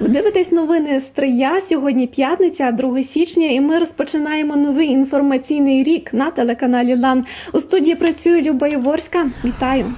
Ви дивитесь новини Стрия. Сьогодні п'ятниця, 2 січня, і ми розпочинаємо новий інформаційний рік на телеканалі Лан. У студії працює Люба Єворська. Вітаю.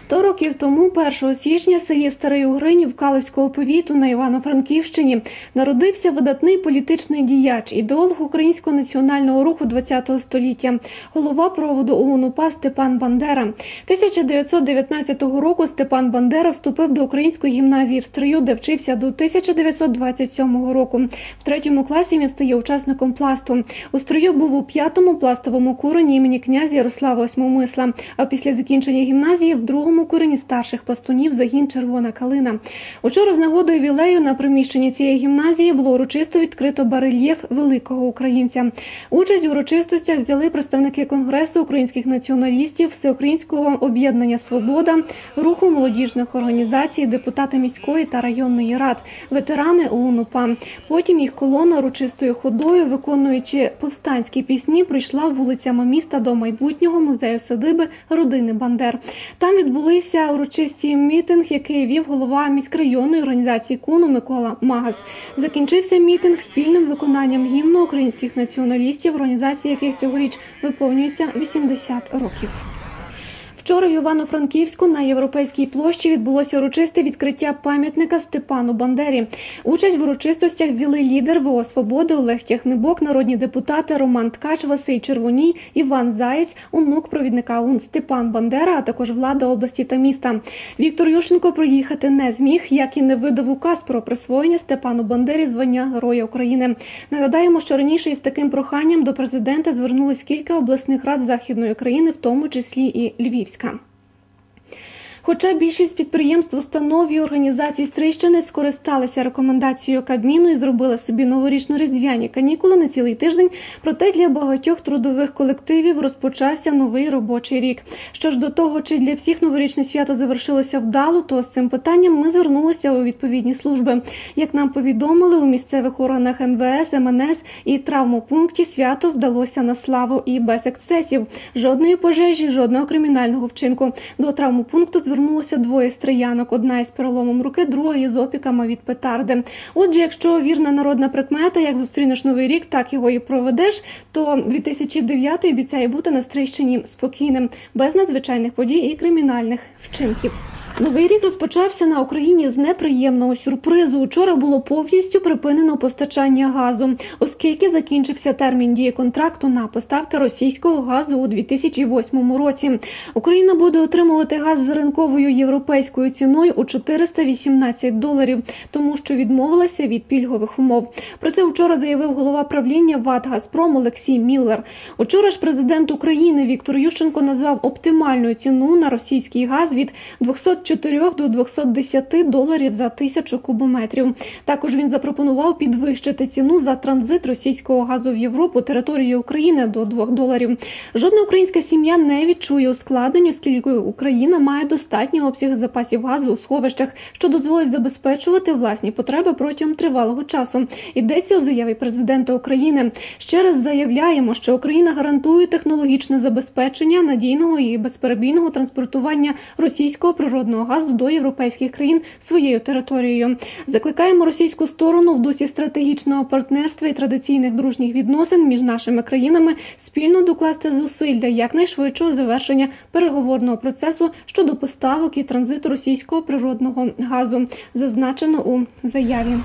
Сто років тому, 1 січня, в селі Старий Угринів Калузького повіту на Івано-Франківщині народився видатний політичний діяч, ідеолог українського національного руху ХХ століття, голова проводу ОУН УПА Степан Бандера. 1919 року Степан Бандера вступив до української гімназії в Стрию, де вчився до 1927 року. В третьому класі він стає учасником пласту. У Стрию був у п'ятому пластовому курені імені князя Ярослава Осьмомисла. А після закінчення гімназії в другому другому курені старших пластунів загін Червона калина. Учора з нагодою вілею на приміщенні цієї гімназії було урочисто відкрито барельєф великого українця. Участь у урочистостях взяли представники конгресу українських націоналістів, всеукраїнського об'єднання Свобода, руху молодіжних організацій, депутати міської та районної рад, ветерани ОУН-УПА. Потім їх колона урочистою ходою, виконуючи повстанські пісні, прийшла вулицями міста до майбутнього музею садиби родини Бандер. Там відбулося відбулися урочисті мітинг, який вів голова міськрайонної організації Куну Микола Магас. Закінчився мітинг спільним виконанням гімну українських націоналістів, організації яких цьогоріч виповнюється 80 років. Вчора в Івано-Франківську на європейській площі відбулося урочисте відкриття пам'ятника Степану Бандері. Участь в урочистостях взяли лідер ВО Свободи Олег Тяхнебок, народні депутати Роман Ткач, Василь Червоній, Іван Заєць, онук провідника УН Степан Бандера, а також влада області та міста. Віктор Ющенко проїхати не зміг, як і не видав указ про присвоєння Степану Бандері звання Героя України. Нагадаємо, що раніше із таким проханням до президента звернулись кілька обласних рад західної країни, в тому числі і Львівська. come. Хоча більшість підприємств, установ і організацій Стрийщини скористалися рекомендацією Кабміну і зробили собі новорічно-різдвяні канікули на цілий тиждень, проте для багатьох трудових колективів розпочався новий робочий рік. Що ж до того, чи для всіх новорічне свято завершилося вдало, то з цим питанням ми звернулися у відповідні служби. Як нам повідомили у місцевих органах МВС, МНС і травмопункті свято вдалося на славу і без ексцесів. Жодної пожежі, жодного кримінального вчинку. До травмопункту звернулося двоє стріянок. Одна із переломом руки, друга із опіками від петарди. Отже, якщо вірна народна прикмета, як зустрінеш новий рік, так його і проведеш. То 2009 обіцяє бути на Стрийщині спокійним, без надзвичайних подій і кримінальних вчинків. Новий рік розпочався на Україні з неприємного сюрпризу. Учора було повністю припинено постачання газу, оскільки закінчився термін дії контракту на поставки російського газу у 2008 році. Україна буде отримувати газ з ринковою європейською ціною у 418 доларів, тому що відмовилася від пільгових умов. Про це вчора заявив голова правління ВАТ «Газпром» Олексій Міллер. Учора ж президент України Віктор Ющенко назвав оптимальну ціну на російський газ від 200 4 до 210 доларів за тисячу кубометрів. Також він запропонував підвищити ціну за транзит російського газу в Європу території України до 2 доларів. Жодна українська сім'я не відчує ускладнень, оскільки Україна має достатній обсяг запасів газу у сховищах, що дозволить забезпечувати власні потреби протягом тривалого часу. Йдеться у заяві президента України. Ще раз заявляємо, що Україна гарантує технологічне забезпечення надійного і безперебійного транспортування російського природного природного газу до європейських країн своєю територією. Закликаємо російську сторону в дусі стратегічного партнерства і традиційних дружніх відносин між нашими країнами спільно докласти зусиль для якнайшвидшого завершення переговорного процесу щодо поставок і транзиту російського природного газу, зазначено у заяві.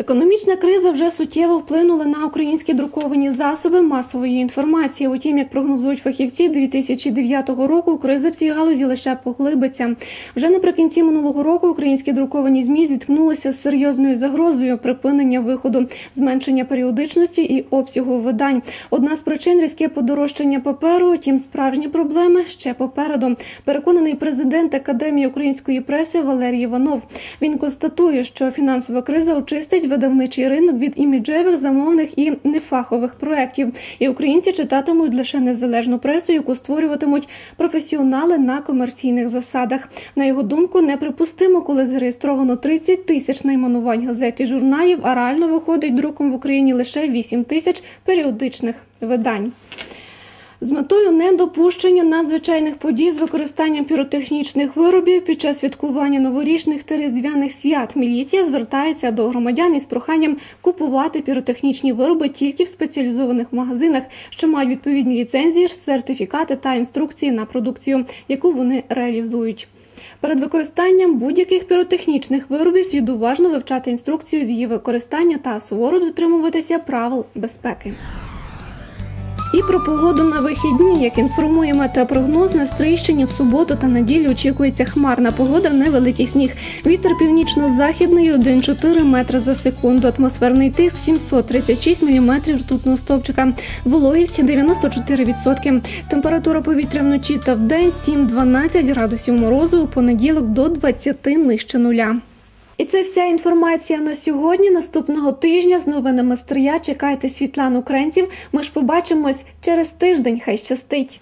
Економічна криза вже суттєво вплинула на українські друковані засоби масової інформації. Утім, як прогнозують фахівці, 2009 року криза в цій галузі лише поглибиться. Вже наприкінці минулого року українські друковані змі зіткнулися з серйозною загрозою припинення виходу, зменшення періодичності і обсягу видань. Одна з причин різке подорожчання паперу. Утім, справжні проблеми ще попереду. Переконаний президент Академії української преси Валерій Іванов. Він констатує, що фінансова криза очистить видавничий ринок від іміджевих замовних і нефахових проєктів. І українці читатимуть лише незалежну пресу, яку створюватимуть професіонали на комерційних засадах. На його думку, неприпустимо, коли зареєстровано 30 тисяч найменувань газет і журналів, а реально виходить друком в Україні лише 8 тисяч періодичних видань. З метою недопущення надзвичайних подій з використанням піротехнічних виробів під час святкування новорічних та різдвяних свят міліція звертається до громадян із проханням купувати піротехнічні вироби тільки в спеціалізованих магазинах, що мають відповідні ліцензії, сертифікати та інструкції на продукцію, яку вони реалізують. Перед використанням будь-яких піротехнічних виробів слід уважно вивчати інструкцію з її використання та суворо дотримуватися правил безпеки. І про погоду на вихідні, як інформує метеопрогноз, на Стрийщині в суботу та неділю очікується хмарна погода, невеликий сніг. Вітер північно-західний 1,4 метри за секунду. Атмосферний тиск 736 міліметрів ртутного стовпчика. Вологість 94%. Температура повітря вночі та вдень 7-12 градусів морозу. У понеділок до 20 нижче нуля. І це вся інформація на сьогодні. Наступного тижня з новинами Стрия чекайте Світлану Кренців. Ми ж побачимось через тиждень. Хай щастить.